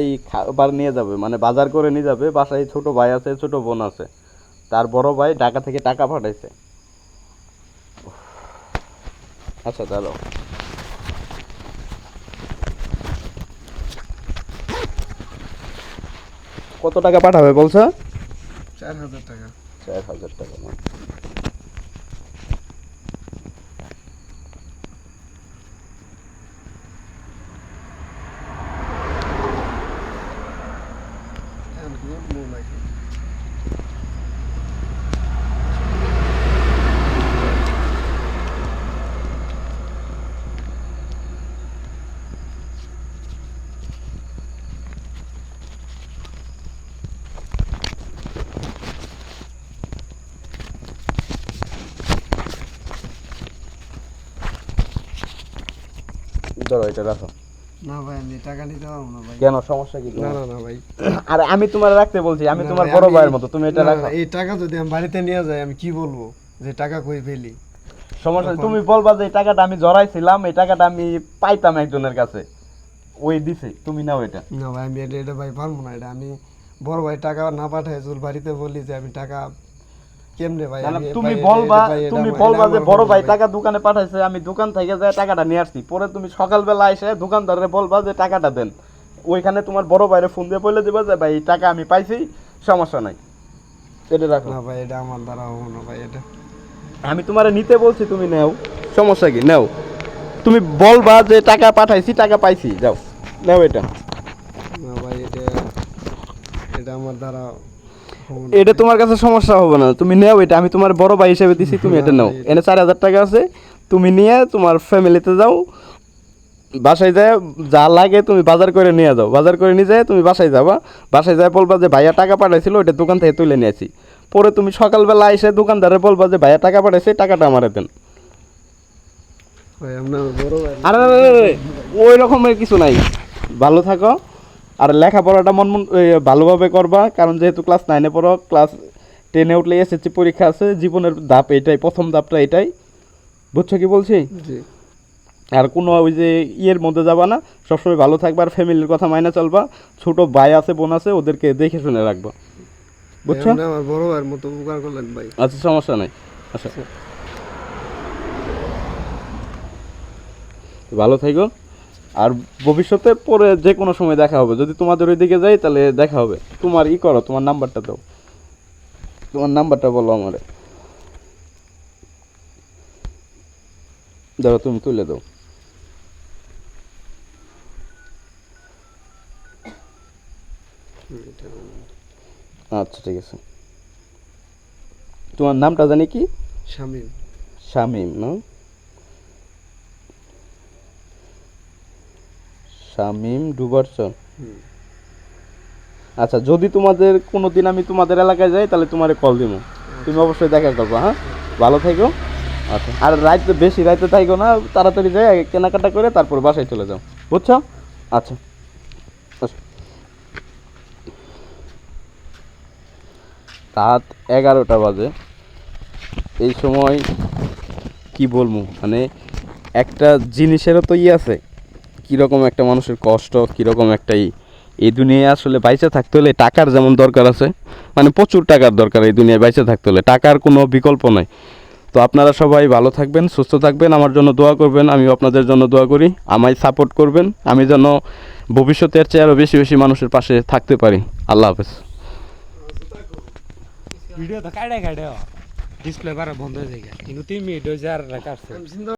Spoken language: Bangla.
এই খাবার নিয়ে যাবে মানে বাজার করে নিয়ে যাবে। বাসায় ছোট ভাই আছে ছোট বোন আছে। তার বড় ভাই ঢাকা থেকে টাকা পাঠাইছে। আচ্ছা দাঁড়াও। কত টাকা পাঠাবে বলছো? চার হাজার টাকা। চার হাজার টাকা না ধরো এটা রাখো না ভাই আমি টাকা নিতে পারব না ভাই। কেন সমস্যা কি? না না না ভাই। আরে আমি তোমার রাখতে বলছি আমি তোমার বড় ভাইয়ের মতো তুমি এটা রাখো। এই টাকা যদি আমি বাড়িতে নিয়ে যাই আমি কি বলব? যে টাকা কই ফেলি? সমস্যা তুমি বলবা যে এই টাকাটা আমি জড়াইছিলাম এই টাকাটা আমি পাইতাম একজনের কাছে। ওই দিছে তুমি নাও এটা। না ভাই আমি এটা ভাই পারব না এটা আমি বড় ভাই টাকা না পাঠায় তোর বাড়িতে বলি যে আমি টাকা কেমনে ভাই? তুমি বলবা তুমি বলবা যে বড় ভাই টাকা দোকানে পাঠাইছে আমি দোকান থেকে যায় টাকাটা নিয়ে আসছি। পরে তুমি সকালবেলা এসে দোকানদারে বলবা যে টাকাটা দেন। ওইখানে তোমার বড় ভাইরে ফোন দিয়ে বলে দিবা যে ভাই টাকা আমি পাইছি সমস্যা নাই। এটা রাখো। না ভাই এটা আমার দ্বারা হব না ভাই এটা। আমি তোমারে নিতে বলছি তুমি নেও। সমস্যা কি? নেও। তুমি বলবা যে টাকা পাঠাইছি টাকা পাইছি যাও। নেও এটা। না ভাই এটা এটা আমার দ্বারা এটা তোমার কাছে সমস্যা হবে না। তুমি নেও এটা। আমি তোমার বড় ভাই হিসেবে দিছি তুমি এটা নাও। এনে চার হাজার টাকা আছে তুমি নিয়ে তোমার ফ্যামিলিতে যাও। বাসায় যায় যা লাগে তুমি বাজার করে নিয়ে যাও। বাজার করে নিয়ে যায় তুমি বাসায় যাবা। বাসায় যায় বলবা যে ভাইয়া টাকা পাঠাইছিল ওটা দোকান থেকে তুলে নিয়েছি পরে তুমি সকালবেলা এসে দোকানদারে বলবা যে ভাইয়া টাকা পাঠাইছে টাকাটা আমারে দেন। আরে, ওই রকমের কিছু নাই। ভালো থাকো। আর লেখাপড়াটা মন মন ভালোভাবে করবা কারণ যেহেতু ক্লাস নাইনে পড়ো ক্লাস টেনে উঠলে এসএসসি পরীক্ষা আছে জীবনের ধাপ এটাই প্রথম ধাপটা এটাই। বুঝছ কি বলছি? আর কোনো ওই যে ইয়ের মধ্যে যাবা না সবসময় ভালো থাকবা আর ফ্যামিলির কথা মাইনা চলবা ছোট ভাই আছে বোন আছে ওদেরকে দেখে শুনে রাখবা। বুঝছ? আপনি আমার বড় ভাইয়ের মতো উপকার করলেন ভাই। আচ্ছা সমস্যা নাই। আচ্ছা। ভালো থাকো। আর ভবিষ্যতে পরে যে কোনো সময় দেখা হবে। যদি তোমাদের ওইদিকে যাই তাহলে দেখা হবে। তোমার ই করো তোমার নাম্বারটা দাও। তোমার নাম্বারটা বলো আমারে। ধরো তুমি তুলে দাও। আচ্ছা ঠিক আছে। তোমার নামটা জানি কি? শামিম। শামিম না? শামিম ডুবারচন হুম। আচ্ছা যদি তোমাদের কোনো দিন আমি তোমাদের এলাকায় যাই তাহলে তোমারে কল দিব তুমি অবশ্যই দেখা করব হ্যাঁ? ভালো থেকো। আচ্ছা। আর রাইতে বেশি রাইতে থাকো না তাড়াতাড়ি যাই কেনাকাটা করে তারপর বাসায় চলে যাও। বুঝছ? আচ্ছা। আচ্ছা। রাত এগারোটা বাজে। এই সময় কি বলব মানে একটা জিনিসেরও তো ই আছে। কীরকম একটা মানুষের কষ্ট কীরকম একটা এই দুনিয়ায় আসলে বাইচে থাকতে হলে টাকার যেমন দরকার আছে মানে প্রচুর টাকার দরকার এই দুনিয়ায় বাইচে থাকতে হলে। টাকার কোনো বিকল্প নাই। তো আপনারা সবাই ভালো থাকবেন সুস্থ থাকবেন আমার জন্য দোয়া করবেন আমি আপনাদের জন্য দোয়া করি আমায় সাপোর্ট করবেন আমি যেন ভবিষ্যতের চেয়ে আরও বেশি বেশি মানুষের পাশে থাকতে পারি। আল্লাহ হাফেজ। ভিডিও তো কাটে কাটে ডিসপ্লে বারে বন্ধ হয়ে যায়। কিন্তু তিন মিনিট হয়ে যায় আর কাটছে